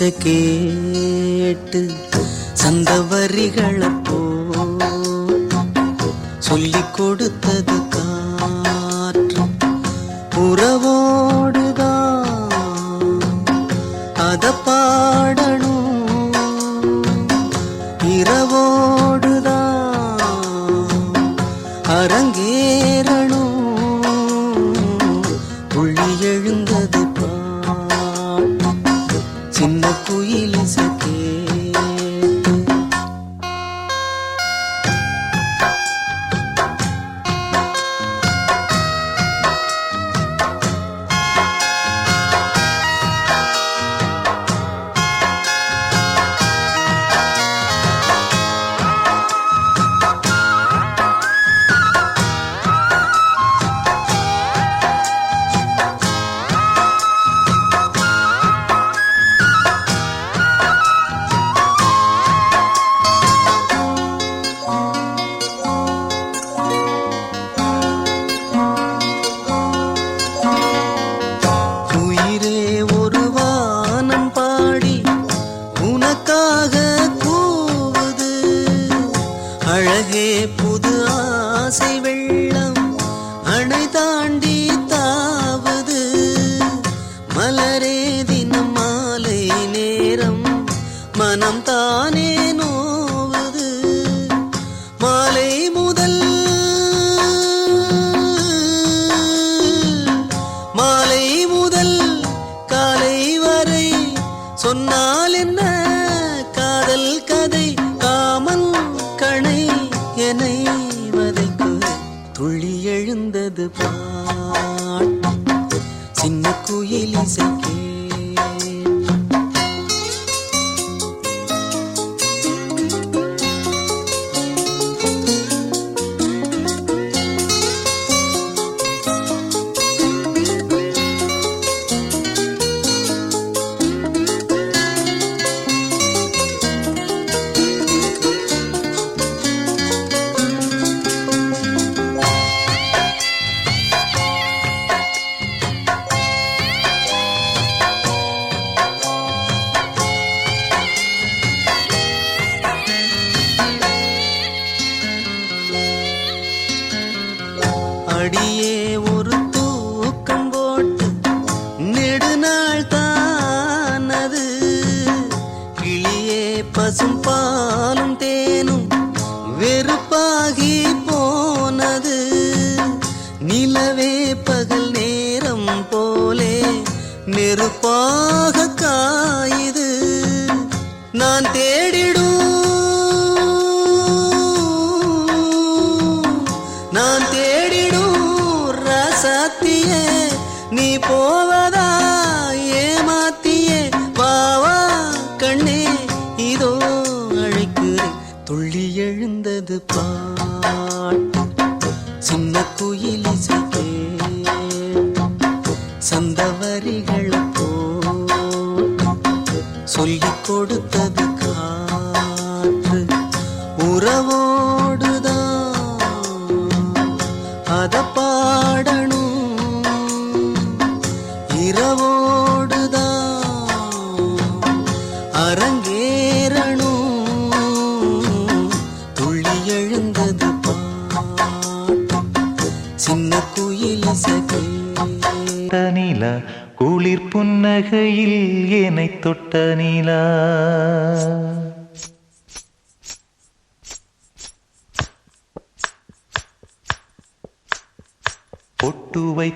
பேச்ச கேட்டு சந்த அழகே புது ஆசை வெள்ளம் அணை தாண்டி வந்தது பாட். சின்ன குயில் இசை తేడిడు.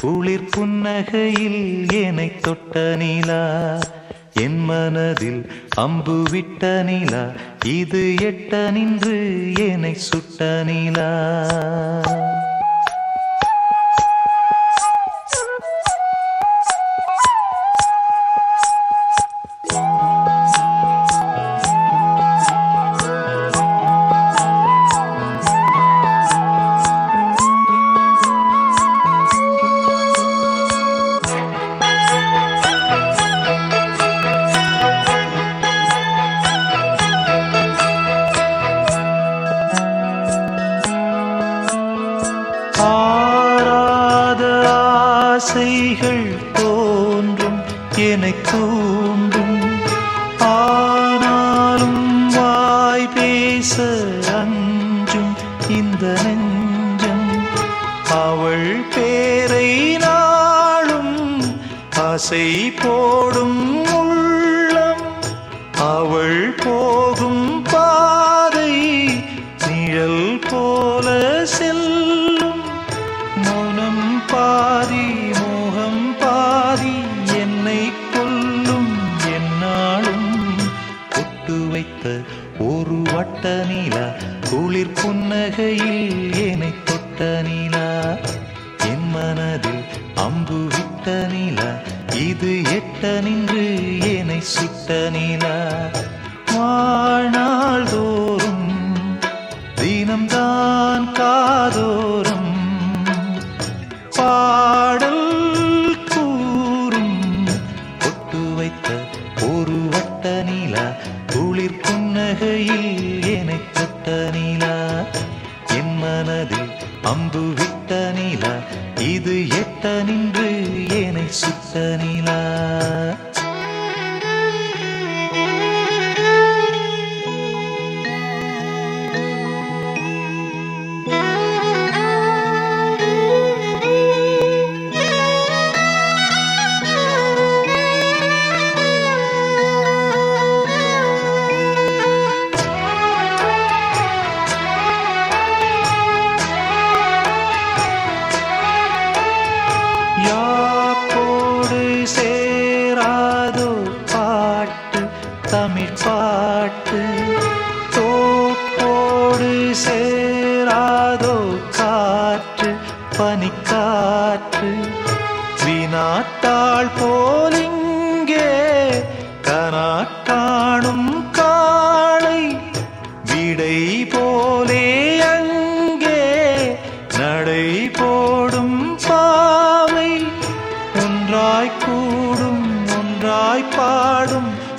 குளிர் புன்னகையில் என்னை தொட்ட நிலா என் மனதில் அம்பு விட்ட நிலா இது எட்ட நின்று என்னை சுட்ட நிலா. ஆசைகள் தோன்றும் என்னை தூண்டும் ஆனாலும் வாய் பேச அஞ்சும் இந்த நெஞ்சம். அவள் பேரை நாளும் ஆசை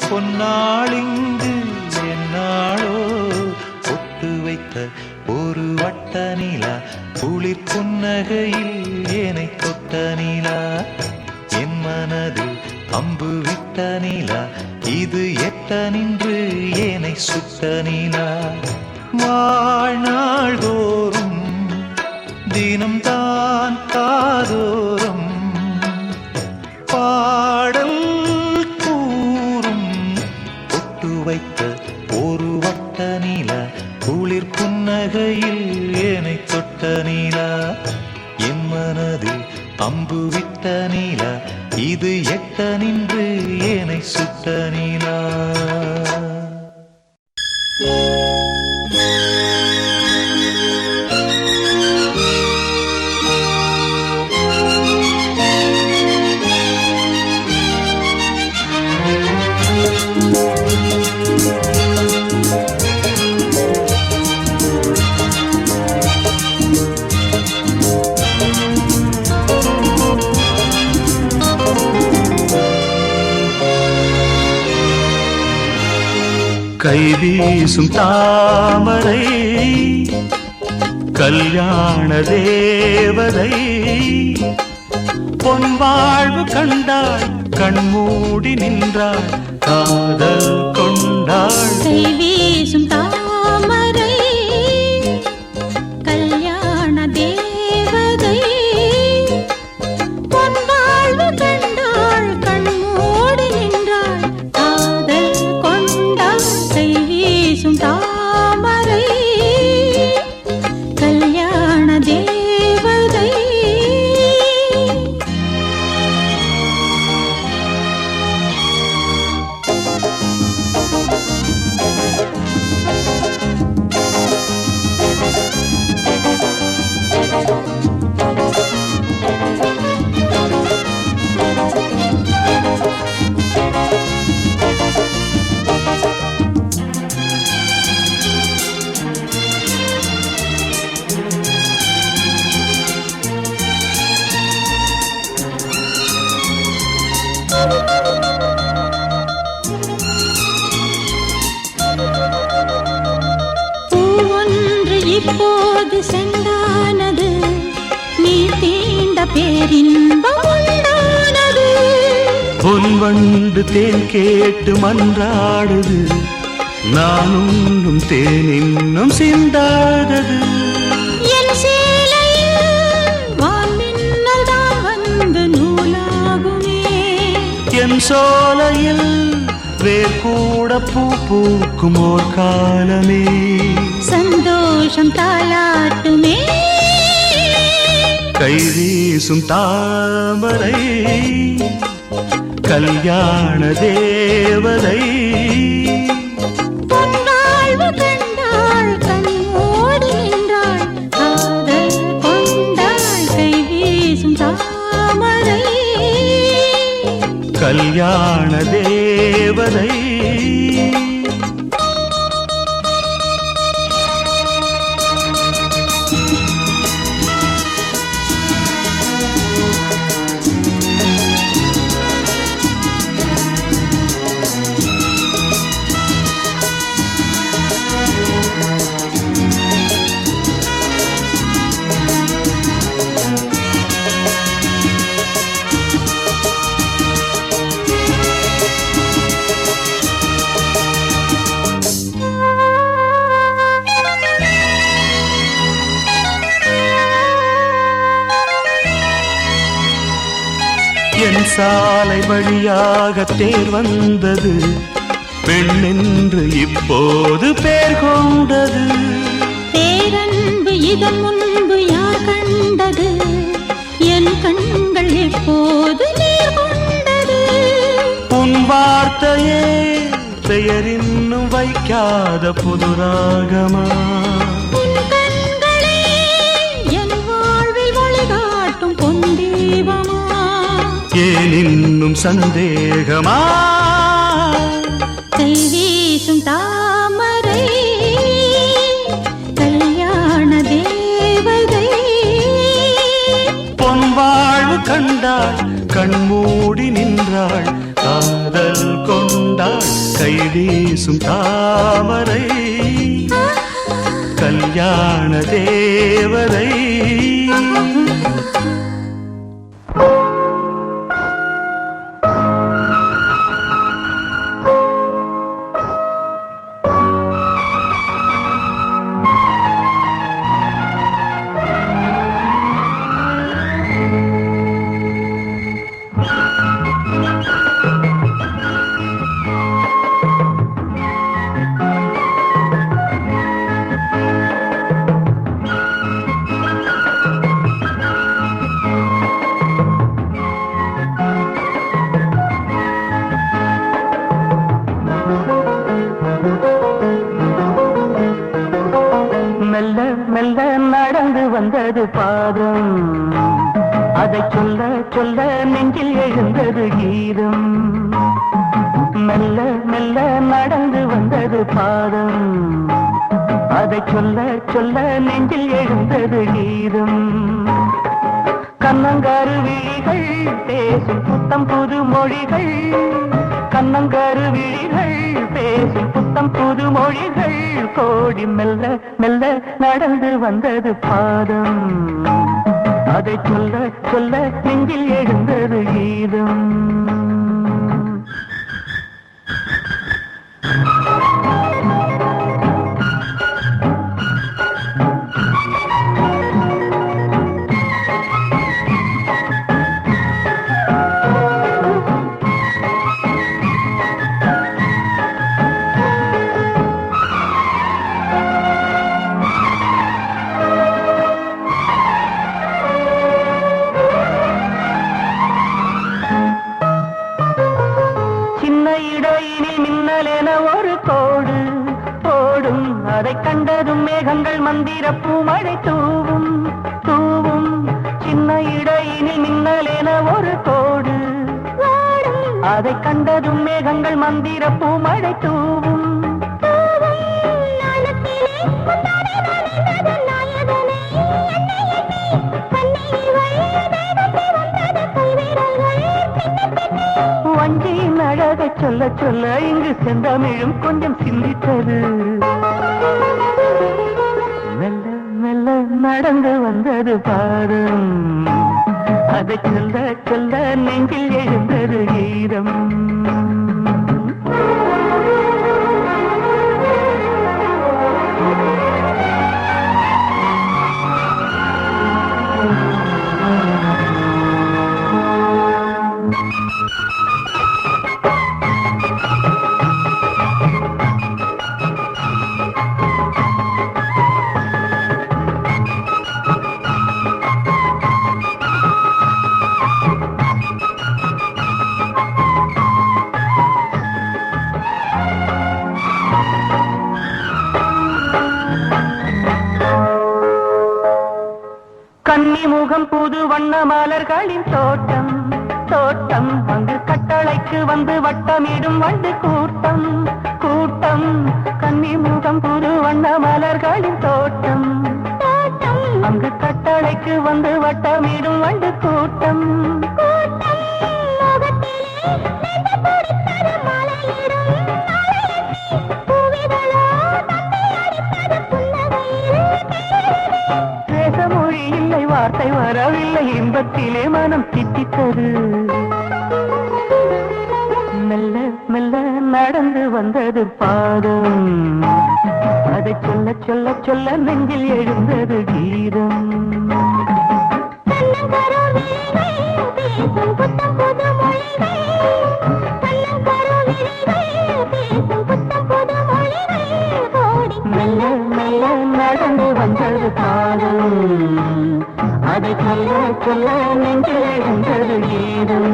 பொன்னாளிங்கு என்னாளோ ஒட்டு வைத்த ஒரு வட்ட நிலா குளிர் புன்னகையில் என்னை தொட்ட நிலா. என் மனதில் அம்பு விட்ட நிலா இது எட்ட நின்று என்னை சுட்ட நிலா. வாழ்நாள் தோறும் தினம்தான் காதோறும் கை வீசும் தாமரை கல்யாண தேவதை. பொன் வாழ்வு கண்டாள் கண்மூடி நின்றாள் காதல் கொண்ட கொண்டாள் பொன் வண்டு தேன் கேட்டு மன்றாடுது. நான் உண்ணும் தேன் இன்னும் சிந்தாதது. என் சேலையில் வான்மின்னல் தான் வந்து நூலாகுமே. என் சோலையில் வேர் கூட பூ பூக்கும் ஓர் காலமே. சந்தோஷம் தாலாட்டுமே கை வீசும் தாமரை. கல்யாண தேவதை. பொன்வாழ்வு கண்டாள் வழியாக தேர் வந்தது. பெண்ணென்று இப்போது பேர் கொண்டது. பேரன்பு இதன் முன்பு யார் கண்டது? என் கண்கள் எப்போது நீர் கொண்டது. உன் வார்த்தையே பெயர் இன்னும் வைக்காத புது ராகமா? உன் கண்களே என் வாழ்வில் வழிகாட்டும் பொன் தீபமா ஏன் இன்னும் சந்தேகமா? கை வீசும் தாமரை கல்யாண தேவதை. பொன் வாழ்வு கண்டாள் கண்மூடி நின்றாள் காதல் கொண்டாள் கை வீசும் தாமரை. கல்யாண தேவதை. சொல்ல சொல்ல நெஞ்சில் எழுந்தது நீரும். கண்ணங்காரு விழிகள் பேசும் புத்தம் புது மொழிகள். கண்ணங்காரு விழிகள் பேசும் புத்தம் புது மொழிகள். கோடி மெல்ல மெல்ல நடந்து வந்தது பாதம். அதை சொல்ல சொல்ல நெஞ்சில் எழுந்தது கீதம் அதை கண்டதும் மேகங்கள் மந்திர பூமழை தூவும். வஞ்சியின் அழகை சொல்ல சொல்ல இங்கு செந்தமிழும் கொஞ்சம் சிந்தித்தது. மெல்ல மெல்ல நடந்து வந்தது பாடும் அதை சொல்ல சொல்ல நெஞ்சில் எழுந்தது கீதம் கன்னி முகம் புது வண்ண மலர்களின் தோட்டம். தோட்டம் அங்கு கட்டளைக்கு வந்து வட்டமிடும் வண்டு கூட்டம். கூட்டம் கன்னி முகம் புது வண்ண மலர்களின் தோட்டம். அங்கு கட்டளைக்கு வந்து வட்டமிடும் வண்டு கூட்டம். கூட்டம் வரவில்லை மனம் தித்தித்தது மெல்ல மெல்ல நடந்து வந்தது பாதம். அதை சொல்ல சொல்ல சொல்ல நெஞ்சில் எழுந்தது கீதம். மெல்ல மெல்ல நடந்து வந்தது பாதம். அதை சொல்ல சொல்ல நெஞ்சில் ஏதும்